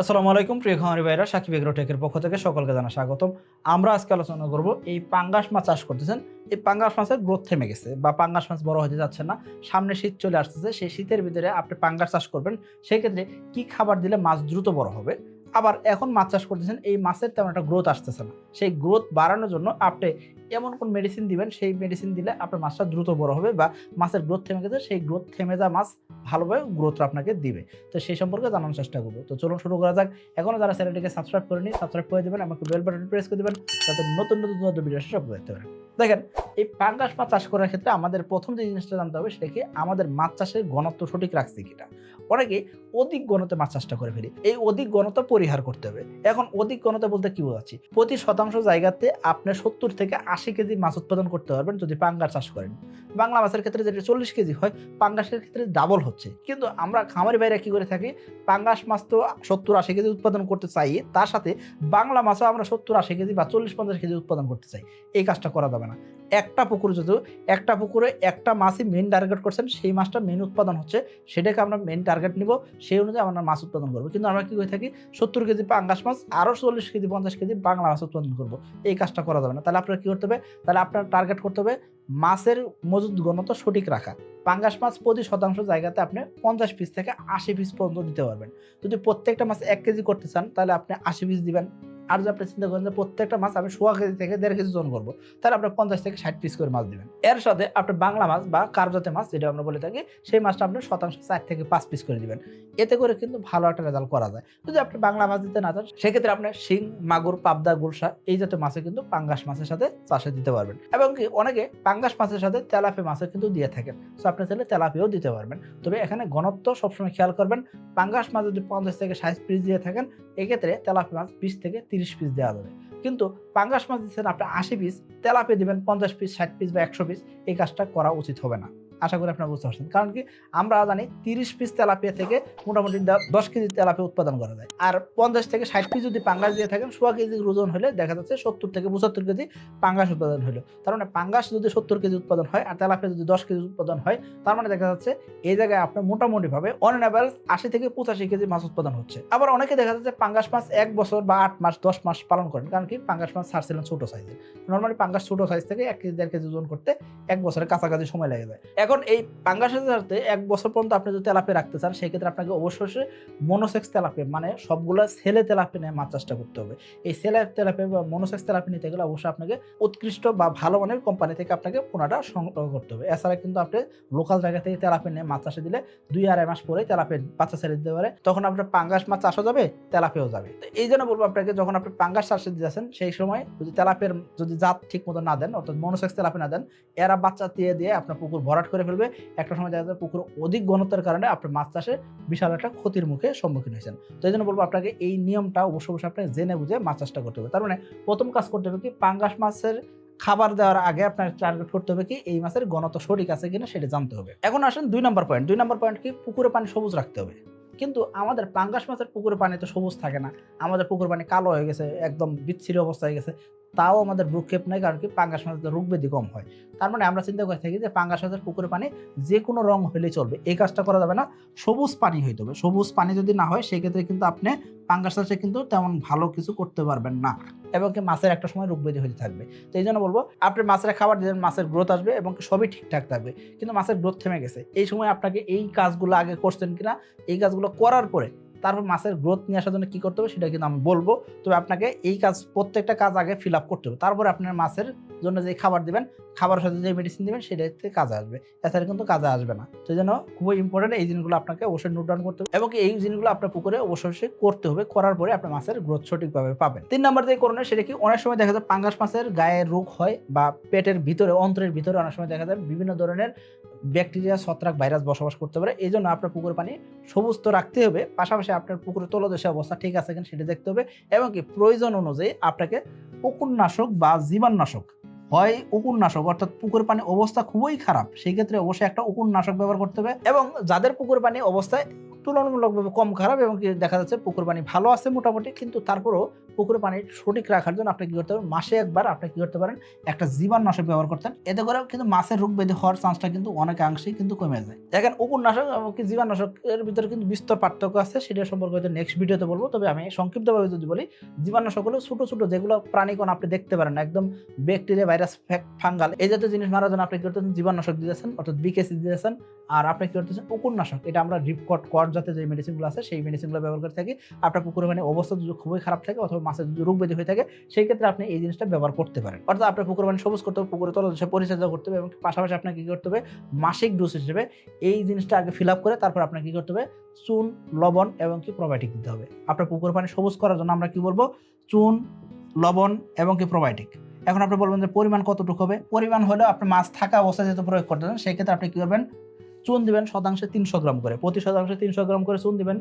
আসসালামু আলাইকুম, প্রিয় খামারি ভাইরা সাকিব এগ্রোটেকের পক্ষ থেকে সকলকে জানা স্বাগতম। আমরা আজকে আলোচনা করব এই পাঙ্গাস মাছ চাষ করতেছেন। এই পাঙ্গাস মাছের গ্রোথ থেমে গেছে বা পাঙ্গাস মাছ বড় হতে যাচ্ছে না, সামনে শীত চলে আসতেছে, সেই শীতের ভিতরে আপনি পাঙ্গাস চাষ করবেন। সেক্ষেত্রে কি খাবার দিলে মাছ দ্রুত বড় হবে? আবার এখন মাছ চাষ করতেছেন, এই মাছের তেমন একটা গ্রোথ আসতেছে না। সেই গ্রোথ বাড়ানোর জন্য আপনি এমন কোন মেডিসিন দিবেন, সেই মেডিসিন দিলে আপনার মাছটা দ্রুত বড় হবে বা মাছের গ্রোথ থেমে গেছে, সেই গ্রোথ থেমে যা মাছ ভালোভাবে গ্রোথ আপনাকে দিবে। তো সেই সম্পর্কে জানানোর চেষ্টা করব। তো চলুন শুরু করা যাক। এখনও যারা চ্যানেলটিকে সাবস্ক্রাইব করেনি সাবস্ক্রাইব করে দেবেন, আমাকে বেল বাটন প্রেস করে দেবেন, যাতে নতুন নতুন নতুন ভিডিও সব দেখতে পারেন। দেখেন, এই পাঙ্গাস মাছ চাষ করার ক্ষেত্রে আমাদের প্রথম যে জিনিসটা জানতে হবে, সেটা কি আমাদের মাছ চাষের ঘনত্ব সঠিক রাখছে কিনা? অনেকে অধিক ঘনতে মাছ চাষটা করে ফেলি। এই অধিক ঘনত্ব পরিহার করতে হবে। এখন অধিক ঘনতা বলতে কি বোঝাচ্ছি? প্রতি শতাংশ জায়গাতে আপনি সত্তর থেকে আশি কেজি মাছ উৎপাদন করতে পারবেন যদি পাঙ্গাস চাষ করেন। বাংলা মাছের ক্ষেত্রে যেটা চল্লিশ কেজি হয়, পাঙ্গাসের ক্ষেত্রে ডাবল হচ্ছে। কিন্তু আমরা খামারি বাইরে কি করে থাকি? পাঙ্গাস মাছ তো সত্তর আশি কেজি উৎপাদন করতে চাই, তার সাথে বাংলা মাছও আমরা সত্তর আশি কেজি বা চল্লিশ পঞ্চাশ কেজি উৎপাদন করতে চাই। এই কাজটা করা যাবে না। একটা পুকুর যদি একটা পুকুরে একটা মাছই মেন টার্গেট করছেন, সেই মাছটা মেন উৎপাদন হচ্ছে, সেটাকে আমরা মেন টার্গেট নিব, সেই অনুযায়ী আমরা মাছ উৎপাদন করব। কিন্তু আমরা কী করে থাকি, সত্তর কেজি পাঙ্গাস মাছ আরও চল্লিশ কেজি, পঞ্চাশ কেজি বাংলা মাছ উৎপাদন করব। এই কাজটা করা যাবে না। তাহলে আপনার কী করতে হবে, তাহলে আপনার টার্গেট করতে হবে মাছের মজুদ ঘনত্ব সঠিক রাখা। পাঙ্গাস মাছ প্রতি শতাংশ জায়গাতে আপনি পঞ্চাশ পিস থেকে আশি পিস পর্যন্ত দিতে পারবেন। যদি প্রত্যেকটা মাছ এক কেজি করতে চান, তাহলে আপনি আশি পিস দিবেন। আর যদি আপনি চিন্তা করেন যে প্রত্যেকটা মাছ আমি সোয়া কেজি থেকে দেড় কেজি ওজন করব, তাহলে আপনি পঞ্চাশ থেকে ষাট পিস করে মাছ দিবেন। এর সাথে আপনি বাংলা মাছ বা কার্যতে মাছ, যেটা আমরা বলে থাকি, সেই মাছটা আপনি শতাংশ চার থেকে পাঁচ পিস করে দিবেন। এতে করে কিন্তু ভালো একটা রেজাল্ট করা যায়। যদি আপনি বাংলা মাছ দিতে না চান, সেক্ষেত্রে আপনি শিং, মাগুর, পাবদা, গুলশা, এই জাতীয় মাছে কিন্তু পাঙ্গাস মাছের সাথে চাষে দিতে পারবেন। এবং কি, অনেকে পাঙ্গাস মাছের সাথে তেলাপি মাছের কিন্তু দিয়ে থাকেন। সো আপনি চাইলে তেলাপিও দিতে পারবেন। তবে এখানে ঘনত্ব সবসময় খেয়াল করবেন, পাঙ্গাস মাছ যদি পঞ্চাশ থেকে ষাট পিস দিয়ে থাকেন এক্ষেত্রে তেলাপি মাছ বিশ থেকে তিরিশ পিস দেওয়া যাবে। কিন্তু পাঙ্গাস মাছ দিচ্ছেন আপনি আশি পিস তেলাপি দেবেন পঞ্চাশ পিস ষাট পিস বা একশো পিস এই কাজটা করা উচিত হবে না। আশা করি আপনারা বুঝতে পারছেন। কারণ কি, আমরা জানি তিরিশ পিস তেলাপিয়া থেকে মোটামুটি দশ কেজি তেলাপিয়া উৎপাদন করা যায়। আর পঞ্চাশ থেকে ষাট পিস যদি পাঙ্গাস দিয়ে থাকেন, সোয়া কেজি ওজন হলে দেখা যাচ্ছে সত্তর থেকে পঁচাত্তর কেজি পাঙ্গাস উৎপাদন হলো। তার মানে পাঙ্গাস যদি সত্তর কেজি উৎপাদন হয় আর তেলাপিয়া যদি দশ কেজি উৎপাদন হয়, তার মানে দেখা যাচ্ছে এই জায়গায় আপনার মোটামুটিভাবে অন অ্যান অ্যাভারেজ আশি থেকে পঁচাশি কেজি মাছ উৎপাদন হচ্ছে। আবার অনেকে দেখা যাচ্ছে পাঙ্গাস মাছ এক বছর বা আট মাস, দশ মাস পালন করেন। কারণ কি, পাঙ্গাস মাছ ছাড়ছিলেন ছোট সাইজের নর্মালি পাঙ্গাস ছোট সাইজ থেকে এক কেজি, দেড় কেজি ওজন করতে এক বছরের কাছাকাছি সময় লেগে যায়। এখন এই পাঙ্গাসের সাথে এক বছর পর্যন্ত আপনি যদি তেলাপে রাখতে চান, সেক্ষেত্রে আপনাকে অবশ্যই মনোসেক্স তেলাপে মানে সবগুলো ছেলে তেলাপে নিয়ে মাছ চাষটা করতে হবে। এই ছেলে তেলাপে বা মনোসেক্স তেলাপে নিতে গেলে অবশ্যই আপনাকে উৎকৃষ্ট বা ভালো মানের কোম্পানি থেকে আপনাকে পোনাটা সংগ্রহ করতে হবে। এছাড়া কিন্তু আপনি লোকাল জায়গা থেকে তেলাপে নিয়ে মাছ চাষে দিলে দুই আড়াই মাস পরে তেলাপে বাচ্চা ছেড়ে দিতে পারে। তখন আপনার পাঙ্গাস মাছ চাষও যাবে তেলাপেও যাবে। তো এই জন্য বলব আপনাকে, যখন আপনি পাঙ্গাস চাষে দিয়েছেন সেই সময় যদি তেলাপের যদি জাত ঠিক মতো না দেন, অর্থাৎ মনোসেক্স তেলাপে না দেন, এরা বাচ্চা দিয়ে দিয়ে আপনার পুকুর ভরাট করে ফেলবে। একটা সময় দেখা পুকুর অধিক ঘনত্বের কারণে আপনার মাছ চাষে বিশাল একটা ক্ষতির মুখে সম্মুখীন হয়েছেন। তো এই জন্য বলব আপনাকে এই নিয়মটা অবশ্যই অবশ্যই আপনাকে জেনে বুঝে মাছ চাষটা করতে হবে। তার মানে প্রথম কাজ করতে হবে কি, পাঙ্গাস মাছের খাবার দেওয়ার আগে আপনার টার্গেট করতে হবে কি, এই মাছের ঘনত্ব সঠিক আছে কিনা সেটা জানতে হবে। এখন আসেন দুই নম্বর পয়েন্ট দুই নম্বর পয়েন্ট কি, পুকুরে পানি সবুজ রাখতে হবে। কিন্তু আমাদের পাঙ্গাস মাছের পুকুরে পানি তো সবুজ থাকে না। আমাদের পুকুর পানি কালো হয়ে গেছে, একদম বিচ্ছিরি অবস্থা হয়ে গেছে। তাও আমাদের ভ্রুক্ষেপ নেই, কারণ কি পাঙ্গাস মাছের রোগ ব্যাধি কম হয়। তার মানে আমরা চিন্তা করে থাকি যে পাঙ্গাস মাছের পুকুরে পানি যে কোনো রং হলেই চলবে। এই কাজটা করা যাবে না, সবুজ পানি হইতে হবে। সবুজ পানি যদি না হয়, সেক্ষেত্রে কিন্তু আপনি পাঙ্গাস চাষে কিন্তু তেমন ভালো কিছু করতে পারবেন না এবং কি মাছের একটা সময় রোগ ব্যাধি হতে থাকবে। তো এই জন্য বলব, আপনি মাছের খাবার দিলেন মাছের গ্রোথ আসবে এবং সবই ঠিকঠাক থাকবে। কিন্তু মাছের গ্রোথ থেমে গেছে। এই সময় আপনাকে এই কাজগুলো আগে করছেন কিনা, এই কাজগুলো করার পরে তারপর মাছের গ্রোথ নিয়ে আসার জন্য কী করতে হবে সেটা কিন্তু আমি বলব। তবে আপনাকে এই কাজ, প্রত্যেকটা কাজ আগে ফিল আপ করতে হবে। তারপরে আপনার মাছের জন্য যে খাবার দিবেন, খাবারের সাথে যে মেডিসিন দেবেন, সেটাতে কাজে আসবে। এছাড়া কিন্তু কাজে আসবে না। সেই জন্য খুবই ইম্পর্টেন্ট এই জিনিসগুলো আপনাকে অবশ্যই নোট ডাউন করতে হবে এবং এই জিনিসগুলো আপনার পুকুরে অবশ্যই করতে হবে। করার পরে আপনার মাছের গ্রোথ সঠিকভাবে পাবেন। তিন নম্বর যে করণীয় সেটা কি? অনেক সময় দেখা যায় পাঙ্গাস মাছের গায়ে রোগ হয় বা পেটের ভিতরে, অন্ত্রের ভিতরে অনেক সময় দেখা যায় বিভিন্ন ধরনের ব্যাকটেরিয়া, ছত্রাক ভাইরাস বসবাস করতে পারে। এই জন্য আপনার পুকুর পানি সবুজ তো রাখতে হবে। পাশাপাশি আপনার পুকুরের তলদেশে অবস্থা ঠিক আছে কিনা সেটা দেখতে হবে এবং কি প্রয়োজন অনুযায়ী আপনাকে উপন্যাসক বা জীবাণুনাশক হয় উপন্যাসক অর্থাৎ পুকুর পানি অবস্থা খুবই খারাপ। সেই ক্ষেত্রে অবশ্যই একটা উপন্যাসক ব্যবহার করতে হবে এবং যাদের পুকুর পানি অবস্থায় তুলনামূলকভাবে কম খারাপ এবং কি দেখা যাচ্ছে পুকুর পানি ভালো আছে মোটামুটি, কিন্তু তারপরেও পুকুরের পানি সঠিক রাখার জন্য আপনি কি করতে পারেন? মাসে একবার আপনি কি করতে পারেন? একটা জীবাণুনাশক ব্যবহার করতেন। এতে করে কিন্তু মাছের রোগ ব্যাধি হওয়ার চান্সটা কিন্তু অনেকাংশেই কিন্তু কমে যায়। দেখেন, উপন্যাসক এবং কি জীবাণুনাশকের ভিতরে কিন্তু বিস্তর পার্থক্য আছে, সেটা সম্পর্কে হয়তো নেক্সট ভিডিওতে বলব। তবে আমি সংক্ষিপ্তভাবে যদি বলি জীবাণুনাশক হলো ছোটো ছোটো যেগুলো প্রাণীকণ আপনি দেখতে পারেন, একদম ব্যাকটেরিয়া ভাইরাস ফাঙ্গাল এই জাতীয় জিনিস মারার জন্য আপনি কি করতেছেন? জীবাণুনাশক দিতেছেন, অর্থাৎ বিকেসি দিতেছেন। আর আপনি কি করতেছেন? উপন্যাসক, এটা আমরা রিপকট কর জাতীয় যে মেডিসিনগুলো আছে, সেই মেডিসিনগুলো ব্যবহার করে থাকি। আপনার পুকুরে মানে অবস্থা খুবই খারাপ থাকে অথবা মাছের রোগ ব্যাধি হয়ে থাকে, সেই ক্ষেত্রে আপনি এই জিনিসটা ব্যবহার করতে পারেন। অর্থাৎ আপনার পুকুর মানে সবুজ করতে হবে, পুকুরে তলদেশে পরিচর্যা করতে হবে এবং পাশাপাশি আপনাকে কী করতে হবে? মাসিক ডোজ হিসেবে এই জিনিসটা আগে ফিল আপ করে তারপর আপনাকে কী করতে হবে? চুন, লবণ এবং কি প্রোবায়োটিক দিতে হবে। আপনার পুকুর পানি সবুজ করার জন্য আমরা কি বলব? চুন, লবণ এবং কি প্রোবায়োটিক এখন আপনি বলবেন যে পরিমাণ কতটুকু হবে? পরিমাণ হলে আপনি মাছ থাকা অবস্থায় যেহেতু প্রয়োগ করতে চান সেই ক্ষেত্রে আপনি কী করবেন? চুন দিবেন শতাংশে তিনশো গ্রাম করে। প্রতি শতাংশে তিনশো গ্রাম করে চুন দিবেন।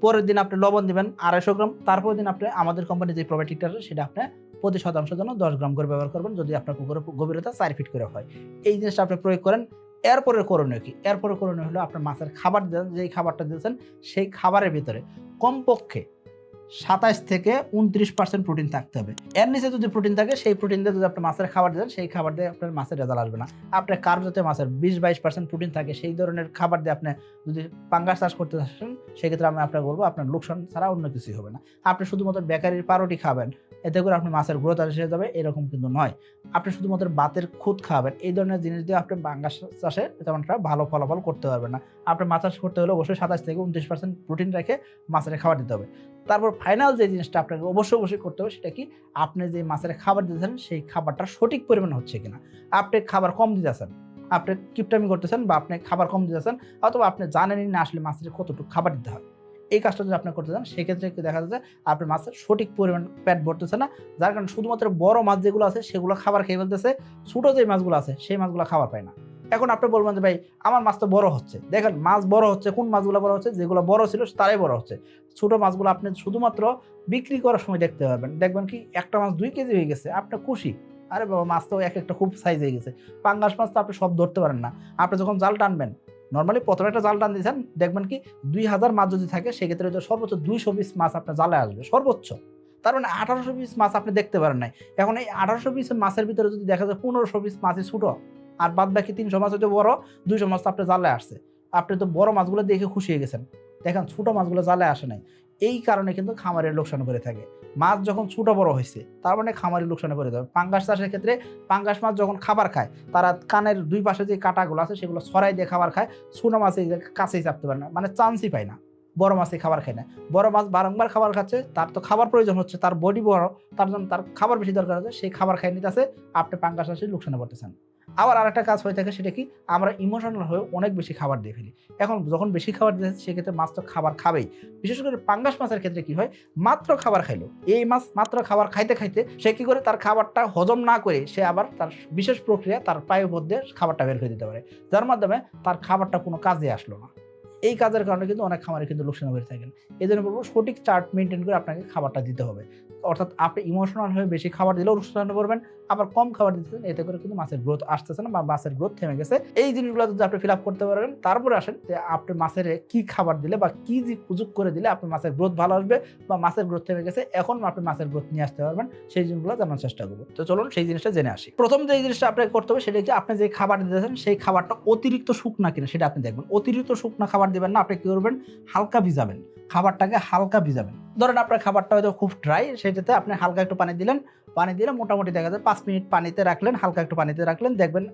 পরের দিন আপনি লবণ দেবেন আড়াইশো গ্রাম তারপর দিন আপনি আমাদের কোম্পানি যে প্রোবায়োটিকটা আছে সেটা আপনি প্রতি শতাংশের জন্য দশ গ্রাম করে ব্যবহার করবেন যদি আপনার পুকুরের গভীরতা চার ফিট করে হয়। এই জিনিসটা আপনি প্রয়োগ করেন। এরপরের করণীয় কি? এরপরের করণীয় হলো আপনার মাছের খাবার যেই খাবারটা দিয়েছেন সেই খাবারের ভিতরে কমপক্ষে সাতাশ থেকে উনত্রিশ পার্সেন্ট প্রোটিন থাকতে হবে। এর নিচে যদি প্রোটিন থাকে, সেই প্রোটিন দিয়ে যদি আপনি মাছের খাবার দেন, সেই খাবার দিয়ে আপনার মাছের রেজাল্ট আসবে না। আপনার কার্ব যাতে মাছের বিশ বাইশ পার্সেন্ট প্রোটিন থাকে, সেই ধরনের খাবার দিয়ে আপনি যদি পাঙ্গাস চাষ করতে আসেন সেক্ষেত্রে আমি আপনাকে বলব, আপনার লোকসান ছাড়া অন্য কিছুই হবে না। আপনি শুধুমাত্র বেকারির পারোটি খাবেন এতে করে আপনার মাছের গ্রোথ এসে যাবে, এরকম কিন্তু নয়। আপনি শুধুমাত্র বাতের খুদ খাবেন এই ধরনের জিনিস দিয়ে আপনি বাঙ্গাস চাষে তেমন একটা ভালো ফলাফল করতে পারবেন না। আপনার মাছ চাষ করতে হলে অবশ্যই সাতাশ থেকে উনত্রিশ পার্সেন্ট প্রোটিন রেখে মাছের খাবার দিতে হবে। তারপর ফাইনাল যে জিনিসটা আপনাকে অবশ্যই অবশ্যই করতে হবে সেটা কি? আপনি যে মাছের খাবার দিতেছেন, সেই খাবারটা সঠিক পরিমাণ হচ্ছে কিনা। আপনি খাবার কম দিতেছেন, আপনি কিপটামি করতেছেন বা আপনি খাবার কম দিতেছেন, অথবা আপনি জানেনই না আসলে মাছের কতটুকু খাবার দিতে হয়। এই কাজটা যদি আপনি করতে চান, সেক্ষেত্রে দেখা যাচ্ছে আপনার মাছের সঠিক পরিমাণ প্যাট ভরতেছে না। যার কারণে শুধুমাত্র বড় মাছ যেগুলো আছে, সেগুলো খাবার খেয়ে ফেলতেছে। ছোটো যে মাছগুলো আছে, সেই মাছগুলো খাবার পায় না। এখন আপনি বলবেন যে, ভাই, আমার মাছ তো বড় হচ্ছে। দেখেন, মাছ বড় হচ্ছে, কোন মাছগুলো বড় হচ্ছে, যেগুলো বড় ছিল, তারাই বড় হচ্ছে। ছোট মাছগুলো আপনি শুধুমাত্র বিক্রি করার সময় দেখতে পাবেন দেখবেন কি, একটা মাছ দুই কেজি হয়ে গেছে, আপনি খুশি? আরে বাবা, মাছ তো এক একটা খুব সাইজ হয়ে গেছে। পাঙ্গাস মাছ তো আপনি সব ধরতে পারেন না। আপনি যখন জাল টানবেন নর্মালি প্রথমে একটা জাল টান দিয়েছেন, দেখবেন কি দুই হাজার মাছ যদি থাকে, সেক্ষেত্রে সর্বোচ্চ দুইশো পিস মাছ আপনার জালে আসবে, সর্বোচ্চ। তার মানে আঠারোশো পিস মাছ আপনি দেখতে পারেন নাই। এখন এই আঠারোশো পিস মাছের ভিতরে যদি দেখা যায় পনেরোশো পিস মাছই ছোটো, আর বাদ বাকি তিনশো মাছ হয়তো বড়, দুইশো মাছ তো আপনার জালে আসছে আপনি তো বড় মাছগুলো দেখে খুশি হয়ে গেছেন। দেখেন ছোটো মাছগুলো জালে আসে নাই। এই কারণে কিন্তু খামারের লোকসান করে থাকে। মাছ যখন ছোটো বড় হয়েছে তার মানে খামারের লোকসানে পড়ে যাবে পাঙ্গাস চাষের ক্ষেত্রে পাঙ্গাস মাছ যখন খাবার খায়, তারা কানের দুই পাশে যে কাঁটাগুলো আছে, সেগুলো ছড়াই দিয়ে খাবার খায়, ছোটো মাছ কাছেই চাপতে পারে না মানে চান্সই পায় না। বড় মাছই খাবার খায় না। বড় মাছ বারংবার খাবার খাচ্ছে, তার তো খাবার প্রয়োজন হচ্ছে, তার বডি বড়, তার জন্য তার খাবার বেশি দরকার আছে, সেই খাবার খাই নিতে আছে আপনি পাঙ্গাস চাষে লোকসানে পড়তেছেন আবার আরেকটা কাজ হয়ে থাকে সেটা কি? আমরা ইমোশনাল হয়ে অনেক বেশি খাবার দিয়ে ফেলি। এখন যখন বেশি খাবার দিয়ে সেক্ষেত্রে মাছ তো খাবার খাবেই। বিশেষ করে পাঙ্গাস মাছের ক্ষেত্রে কি হয়? মাত্র খাবার খাইলো। এই মাছ মাত্র খাবার খাইতে খাইতে সে কি করে? তার খাবারটা হজম না করে সে আবার তার বিশেষ প্রক্রিয়া, তার পায়ের মধ্যে খাবারটা বের করে দিতে পারে। যার মাধ্যমে তার খাবারটা কোনো কাজে আসলো না। এই কাজের কারণে কিন্তু অনেক খামারে কিন্তু লোকসান হয়ে থাকেন এই জন্য বলব সঠিক চার্ট মেনটেন করে আপনাকে খাবারটা দিতে হবে। অর্থাৎ আপনি ইমোশনাল হয়ে বেশি খাবার দিলেও লোকসান করবেন আবার কম খাবার দিতেছেন এতে করে কিন্তু মাছের গ্রোথ আসতেছে না বা মাছের গ্রোথ থেমে গেছে। এই জিনিসগুলো যদি আপনি ফিল আপ করতে পারবেন তারপরে আসেন যে আপনি মাছের কি খাবার দিলে বা কি যে সুযোগ করে দিলে আপনার মাছের গ্রোথ ভালো আসবে বা মাছের গ্রোথ থেমে গেছে, এখন আপনি মাছের গ্রোথ নিয়ে আসতে পারবেন, সেই জিনিসগুলো জানার চেষ্টা করব। তো চলুন সেই জিনিসটা জেনে আসি। প্রথম যে জিনিসটা আপনাকে করতে হবে সেটা হচ্ছে আপনি যে খাবার দিতেছেন সেই খাবারটা অতিরিক্ত শুকনা কিনা, সেটা আপনি দেখবেন। অতিরিক্ত শুকনা খাবার দিবেন না, আপনি কি করবেন? হালকা ভিজাবেন। খাবারটাকে হালকা ভিজাবেন। ধরেন আপনার খাবারটা হয়তো খুব ড্রাই সেটাতে আপনি হালকা একটু পানি দিলেন। পানি দিলে মোটামুটি দেখা যায় পাঁচ মিনিট পানিতে রাখলেন, হালকা একটু পানিতে রাখলেন, দেখবেন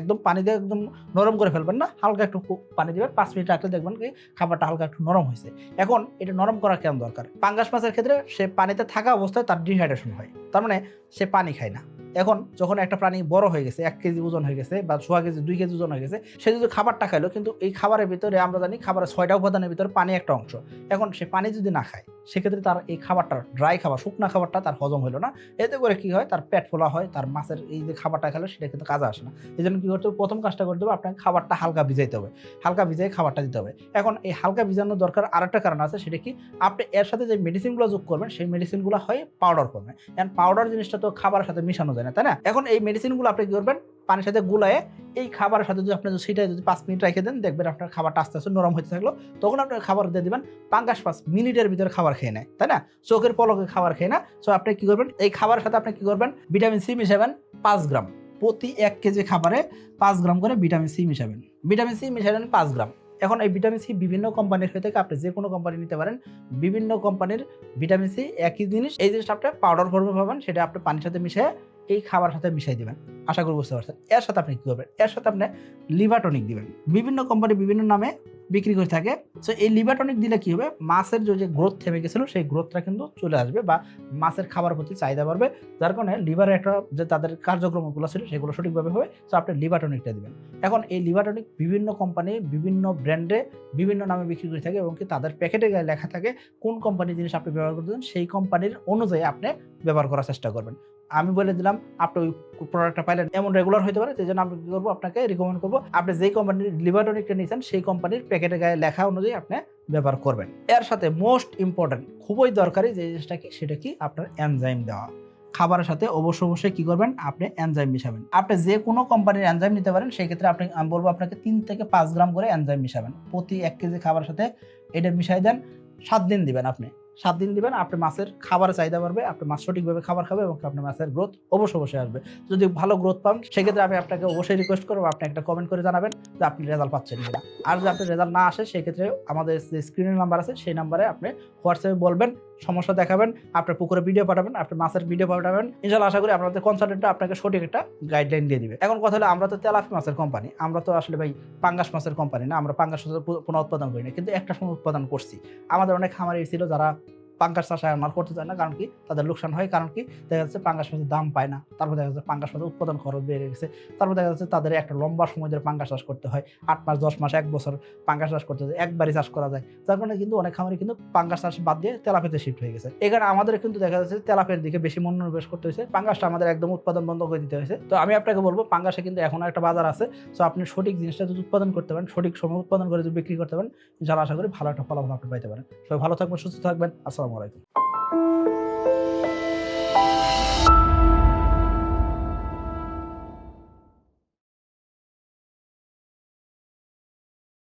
একদম পানি দিয়ে একদম নরম করে ফেলবেন না, হালকা একটু পানি দিবেন, পাঁচ মিনিট রাখলে দেখবেন কি খাবারটা হালকা একটু নরম হয়েছে। এখন এটা নরম করা কেন দরকার? পাঙ্গাস মাছের ক্ষেত্রে সে পানিতে থাকা অবস্থায় তার ডিহাইড্রেশন হয়। তার মানে সে পানি খায় না। এখন যখন একটা প্রাণী বড় হয়ে গেছে, এক কেজি ওজন হয়ে গেছে বা সোয়া কেজি, দুই কেজি ওজন হয়ে গেছে, সে যদি খাবারটা খাইলো, কিন্তু এই খাবারের ভিতরে আমরা জানি খাবারের ছয়টা উপাদানের ভিতরে পানি একটা অংশ। এখন সে পানি যদি না খায়, সেক্ষেত্রে তার এই খাবারটা, ড্রাই খাবার, শুকনা খাবারটা তার হজম হলো না। এতে করে কি হয়? তার পেট ফোলা হয়, তার মাছের এই যে খাবারটা খেলো সেটা কিন্তু কাজে আসে না। এই জন্য কী করতে হবে? প্রথম কাজটা করতে হবে, আপনাকে খাবারটা হালকা ভিজাইতে হবে। হালকা ভিজাই খাবারটা দিতে হবে। এখন এই হালকা ভিজানোর দরকার আরেকটা কারণ আছে, সেটা কি? আপনি এর সাথে যে মেডিসিনগুলো যোগ করবেন, সেই মেডিসিনগুলো হয় পাউডার করবেন এখন পাউডার জিনিসটা তো খাবারের সাথে মিশানো যায় না, তাই না? এখন এই মেডিসিনগুলো আপনি কি করবেন? পানির সাথে গুলায়ে এই খাবারের সাথে যদি আপনি সেটাই যদি পাঁচ মিনিট রেখে দেন, দেখবেন আপনার খাবারটা আস্তে আস্তে নরম হতে থাকল। তখন আপনার খাবার দিয়ে দেবেন পাঙ্গাস পাঁচ মিনিটের ভিতরে খাবার খেয়ে নেয়, তাই না? চোখের পলকে খাবার খেয়ে না। সো আপনি কি করবেন? এই খাবারের সাথে আপনি কি করবেন? ভিটামিন সি মিশাবেন পাঁচ গ্রাম। প্রতি এক কেজি খাবারে পাঁচ গ্রাম করে ভিটামিন সি মিশাবেন। ভিটামিন সি মিশাবেন পাঁচ গ্রাম। এখন এই ভিটামিন সি বিভিন্ন কোম্পানির হয়ে থাকে আপনি যে কোনো কোম্পানি নিতে পারেন। বিভিন্ন কোম্পানির ভিটামিন সি একই জিনিস। এই জিনিসটা আপনি পাউডার ফর্মে পাবেন, সেটা আপনি পানির সাথে মিশিয়ে এই খাবার সাথে মিশাই দিবেন। আশা করি বুঝতে পারছেন। এর সাথে আপনি কি করবেন? এর সাথে আপনি লিভারটনিক দিবেন। বিভিন্ন কোম্পানি বিভিন্ন নামে বিক্রি করে থাকে। সো এই লিভারটনিক দিলে কি হবে? মাছের যে গ্রোথ থেমে গেছিল, সেই গ্রোথটা কিন্তু চলে আসবে বা মাছের খাবার প্রতি চাহিদা বাড়বে। যার কারণে লিভারের একটা যে, তাদের কার্যক্রমগুলো ছিল, সেগুলো সঠিকভাবে হবে। সো আপনি লিভারটনিকটা দিবেন। এখন এই লিভারটনিক বিভিন্ন কোম্পানি বিভিন্ন ব্র্যান্ডে বিভিন্ন নামে বিক্রি করে থাকে এবং কি তাদের প্যাকেটে গায়ে লেখা থাকে কোন কোম্পানির জিনিস আপনি ব্যবহার করতে করতেছেন সেই কোম্পানির অনুযায়ী আপনি ব্যবহার করার চেষ্টা করবেন। আমি বলে দিলাম, আপনি ওই প্রোডাক্টটা পাইলেন এমন রেগুলার হতে পারে সেই জন্য আমি কী করব, আপনাকে রিকমেন্ড করব, আপনি যেই কোম্পানির লিভারটনিকটা নিয়েছেন সেই কোম্পানির প্যাকেটে গায়ে লেখা অনুযায়ী আপনি ব্যবহার করবেন। এর সাথে মোস্ট ইম্পর্ট্যান্ট খুবই দরকারি যে জিনিসটা কি, সেটা কি আপনার এনজাইম দেওয়া। খাবারের সাথে অবশ্য অবশ্যই কি করবেন, আপনি এনজাইম মিশাবেন। আপনি যে কোনো কোম্পানির এনজাইম নিতে পারেন, সেই ক্ষেত্রে আপনি, আমি বলব আপনাকে তিন থেকে পাঁচ গ্রাম করে এনজাইম মিশাবেন। প্রতি এক কেজি খাবারের সাথে এটা মিশাই দেন, সাত দিন দিবেন আপনি। সাত দিন দিবেন, আপনি মাছের খাবারের চাহিদা বাড়বে, আপনি মাছ সঠিকভাবে খাবার খাবে এবং আপনার মাছের গ্রোথ অবশ্য অবশ্যই আসবে। যদি ভালো গ্রোথ পান, সেক্ষেত্রে আমি আপনাকে অবশ্যই রিকোয়েস্ট করব, আপনি একটা কমেন্ট করে জানাবেন যে আপনি রেজাল্ট পাচ্ছেন কিনা। আর যদি আপনি রেজাল্ট না আসে, সেক্ষেত্রে আমাদের যে স্ক্রিনের নাম্বার আছে, সেই নাম্বারে আপনি হোয়াটসঅ্যাপে বলবেন সমস্যা দেখাবেন, আপনার পুকুরে ভিডিও পাঠাবেন, আপনার মাছের ভিডিও পাঠাবেন। ইনশাল্লাহ আশা করি আপনাদের কনসালটেন্টটা আপনাকে সঠিক একটা গাইডলাইন দিয়ে দিবে। এখন কথা হলো, আমরা তো তেলাপি মাছের কোম্পানি আমরা তো আসলে ভাই পাঙ্গাস মাছের কোম্পানি না, আমরা পাঙ্গাস মাছের পুনঃ উৎপাদন করি না, কিন্তু একটা সময় উৎপাদন করছি। আমাদের অনেক খামারি ছিল যারা পাঙ্গাস চাষ আর করতে চায় না, কারণ কি? তাদের লোকসান হয়, কারণ কি? দেখা যাচ্ছে পাঙ্গাস মাছের দাম পায় না। তারপর দেখা যাচ্ছে পাঙ্গাস মাছের উৎপাদন খরচ বেড়ে গেছে। তারপর দেখা যাচ্ছে তাদের একটা লম্বা সময় ধরে পাঙ্গাস চাষ করতে হয়। আট মাস, দশ মাস, এক বছর পাঙ্গাস চাষ করতে হয়। একবারই চাষ করা যায়। যার কারণে কিন্তু অনেক খামারে কিন্তু পাঙ্গাস চাষ বাদ দিয়ে তেলাপিতে শিফট হয়ে গেছে। এখানে আমাদের কিন্তু দেখা যাচ্ছে তেলাপের দিকে বেশি মনোনিবেশ করতে হয়েছে। পাঙ্গাসটা আমাদের একদম উৎপাদন বন্ধ করে দিতে হয়েছে। তো আমি আপনাকে বলব, পাঙ্গাসে কিন্তু এখনও একটা বাজার আছে। সো আপনি সঠিক জিনিসটা যদি উৎপাদন করতে পারেন, সঠিক সময় উৎপাদন করে যদি বিক্রি করতে পারেন যারা আশা করি ভালো একটা ফলাফল আপনি পাইতে পারেন। সবাই ভালো থাকবেন, সুস্থ থাকবেন। আসসালামু আলাইকুম।